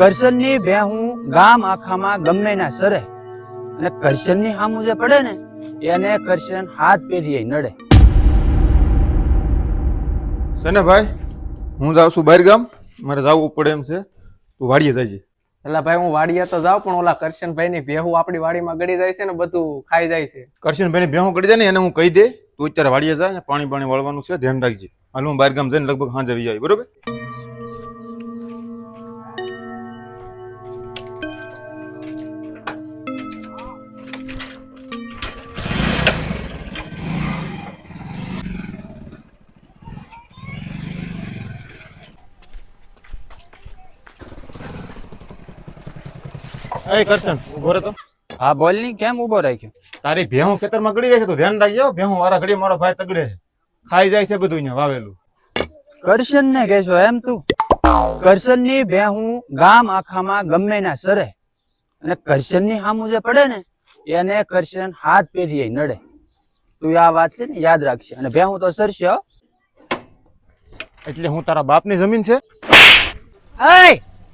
કરશનની બે હું ગામ આખામાં ગમે ના સરે. અને કરશનની સામું જે પડે ને એને કરશન હાથ પેઢીએ નડે. છે ને ભાઈ હું જાઉં છું બહાર ગામ. મારે જવું પડે એમ છે. તું વાડીએ જજે. એટલે ભાઈ હું વાડીએ તો જાઉં પણ ઓલા કરશનભાઈ ની ભેહું આપણી વાડીમાં ગળી જાય છે ને બધું ખાઈ જાય છે. કરશન ભાઈ ભેહું ગળી જાય ને એને હું કહી દે તું અત્યારે વાડીએ જાય પાણી પાણી વળવાનું છે ધ્યાન રાખજે. હાલ હું બહાર ગામ જઈને લગભગ સાંજે આવી જાય બરોબર? એ કરશન ઊભો રહે તો. હા બોલની કેમ ઊભો રાખ્યો? તારી ભેહું ખેતરમાં ગળી જાય છે તો ધ્યાન રાખજો ભેહું વાળા ઘડી મારો ભાઈ તગડે છે. ખાઈ જાય છે બધું અહીંયા વાવેલું. કરશન ને કહેશો એમ તું. કરશનની ભેહું ગામ આખામાં ગમે ના સરે. અને કરશનની સામું જે પડે ને એને કરશન હાથ પેઢીએ નડે. તું આ વાત છે ને યાદ રાખશે અને ભેહું તો સરશે હો. એટલે હું તારા બાપની જમીન છે?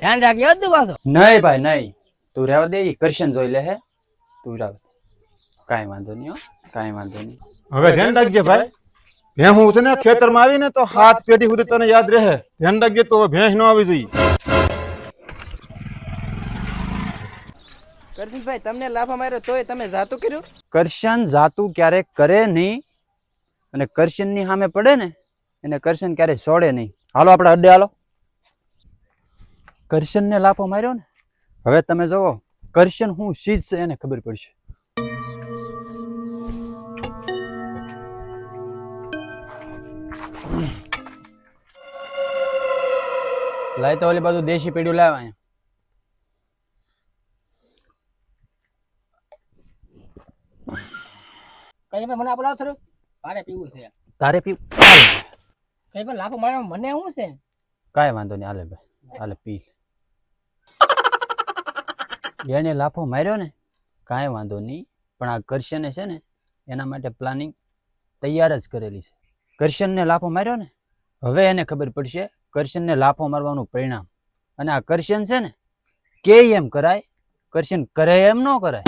ધ્યાન રાખજો તું પાછો. નહીં ભાઈ નહીં. તું રહેવા દે ઈ કરશન જોઈ લે હે. તું રહેવા દે કાંઈ વાંધો નહીં હો કાંઈ વાંધો નહીં. હવે ધ્યાન રાખજે ભાઈ. ભેં હું તને ખેતરમાં માં આવીને તો હાથ પેઢી સુધી તને યાદ રહે. ધ્યાન રાખજે તો હવે ભેંસ ન આવી જોઈએ. કરશનભાઈ તમને લાફા માર્યો તોય તમે જાતું કર્યું? કરશન જાતું ક્યારેક કરે નહીં અને કરશનની સામે પડે ને એને કરશન ક્યારેય છોડે નહીં. હાલો આપણે અડ્ડે હાલો. કરશનને લાફો માર્યો ને હવે તમે જોવો કરશન હું શીજ છે એને ખબર પડશે. લાય તો ઓલી બધું દેશી પીડ્યું લાવ અહીંયા. કઈ મને આપો લાવ થોડું તારે પીવું છે. તારે પીવું કઈ પણ લાભ મળે મને શું છે? કાંઈ વાંધો નહીં હાલે ભાઈ હાલે પી. એને લાફો માર્યો ને, કાંઈ વાંધો નહીં, પણ આ કરશને છે ને, એના માટે પ્લાનિંગ તૈયાર જ કરેલી છે. કરશનને લાફો માર્યો ને, હવે એને ખબર પડશે કરશનને લાફો મારવાનું પરિણામ. અને આ કરશન છે ને કે એમ કરાય? કરશન કરે એમ ન કરાય?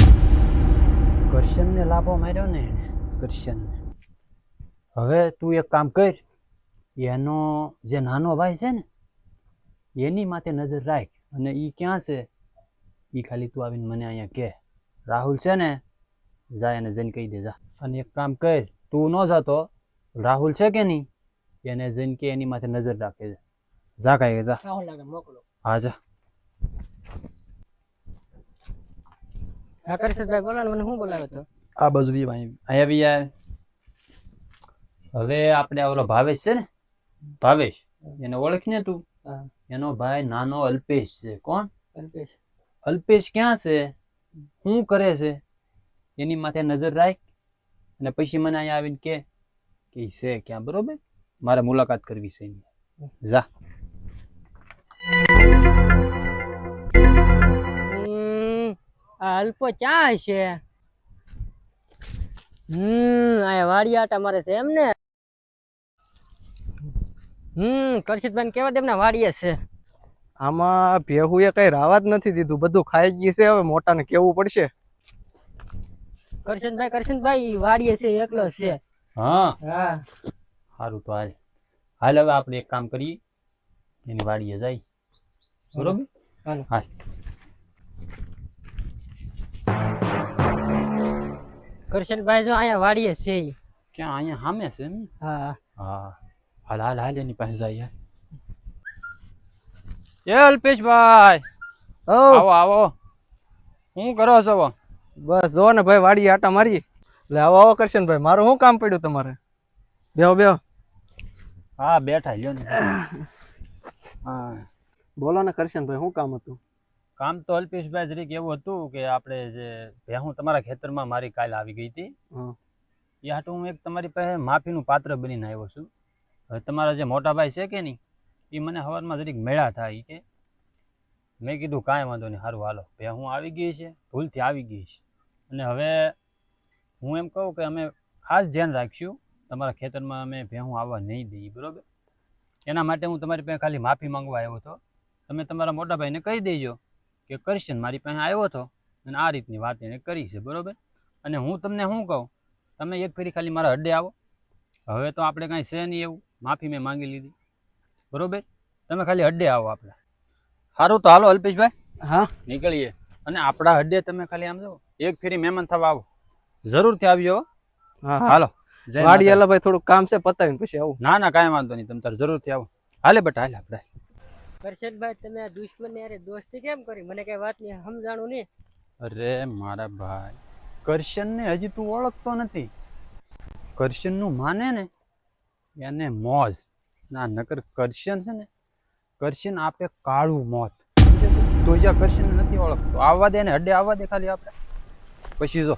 કરશનને લાફો માર્યો ને એને કરશનને હવે તું એક કામ કર, એનો જે નાનો ભાઈ છે ને, એની માથે નજર રાખ અને એ ક્યાં છે? ઈ ખાલી તું આવીને મને અહીંયા કહે રાહુલ છે ને જાય અને જઈને કહી દે જા અને એક કામ કર તું ન જાતો રાહુલ છે કે નહીં એને જઈને કે એની માથે નજર રાખે છે. જા કાંઈ જા. રાહુલ લાગે મોકલો. હા જા. હા કરશનભાઈ બોલો ને મને શું બોલાવ્યો તો? આ બાજુ બી અહીંયા બી આવે હવે આપણે ઓલો ભાવેશ છે ને ભાવેશ એને ઓળખીને તું? એનો ભાઈ નાનો અલ્પેશ છે. કોણ? કલ્પેશ અલ્પેશ ક્યાં છે? શું કરે છે? એની માથે નજર રાખ અને પછી મને અહીંયા આવીને કે કે ઈ છે ક્યાં બરોબર? મારે મુલાકાત કરવી છે એની. જા. હમ, આ અલ્પો ક્યાં હશે? હમ આ વાડિયા આટા મારે છે એમ ને હમ કરશનભાઈ કેવા તેમના વાડીએ છે. આમાં ભેહુએ એ કઈ રાવા જ નથી દીધું. બધું ખાઈ ગયું છે. હવે મોટાને કેવું પડશે? કરશનભાઈ કરશનભાઈ વાડીએ છે એકલો છે. હા. હા. સારું તો હાલ. હાલ હવે આપણે એક કામ કરીએ. એની વાડીએ જાય. બરોબર? હા હાલ. કરશનભાઈ જો અહીંયા વાડીએ છે. ક્યાં? અહીંયા સામે છે ને? હા. હા. હાલ હાલ હાલ એની પાસે જાય એ અલ્પેશભાઈ. આવો આવો. શું કરો છો બસ જો ને ભાઈ વાડીએ આટા મારી એટલે આવો આવો કરશનભાઈ મારું શું કામ પડ્યું તમારે? બેહો બેહો. હા બેઠા લ્યો ને. હા. બોલો ને કરશનભાઈ શું કામ હતું? કામ તો અલ્પેશભાઈ જરીક એવું હતું કે આપણે જે ભેહું તમારા ખેતરમાં મારી કાલ આવી ગઈ હતી. એ હાટું હું એક તમારી પાસે માફીનું પાત્ર બનીને આવ્યો છું. હવે તમારા જે મોટા ભાઈ છે કે નહીં? એ મને સવારમાં જરીક મેળા થાય કે, મેં કીધું કાંઈ વાંધો નહીં સારું હાલો. ભેહું આવી ગઈ છે, ભૂલથી આવી ગઈ છે. અને હવે હું એમ કહું કે અમે ખાસ ધ્યાન રાખીશું, તમારા ખેતરમાં અમે ભેહું આવવા નહીં દઈએ, બરાબર? એના માટે હું તમારી પાસે ખાલી માફી માંગવા આવ્યો હતો. તમે તમારા મોટા ભાઈને કહી દેજો કે કરશન મારી પાસે આવ્યો હતો અને આ રીતની વાત એને કરી છે, બરોબર? અને હું તમને શું કહું, તમે એક ફેરી ખાલી મારા અડ્ડે આવો. હવે તો આપણે કાંઈ છે નહીં એવું. માફી મેં માંગી લીધી. બરોબર? તમે ખાલી અડ્ડે આવો આપણે સારું તો હાલો અલ્પેશભાઈ. હા. નીકળીએ. અને આપણા અડ્ડે તમે ખાલી આમ જો. એક ફેરી મહેમાન થવા આવો. જરૂરથી આવજો હા. હાલો. વાડી માતાજી. એલા ભાઈ થોડુંક કામ છે પતાવીને પછી આવું. ના ના કાંઈ વાંધો નહીં. તમે તારે જરૂરથી આવો. હાલે બટા હાલે આપણે. કરશનભાઈ તમે આ દુશ્મન યારે દોસ્તી કેમ કરી? મને કઈ વાત નહીં સમજાણું નહીં. અરે મારા ભાઈ કરશનને હજી તું ઓળખતો નથી. કરશનનું માને ને? એને મોજ. ના, નકર કરશન છે ને, કરશન આપે કાળું મોત. તો જ્યાં કરશન નથી ઓળખતો. આવવા દે ને, અડે આવવા દે ખાલી આપણે પછી જો.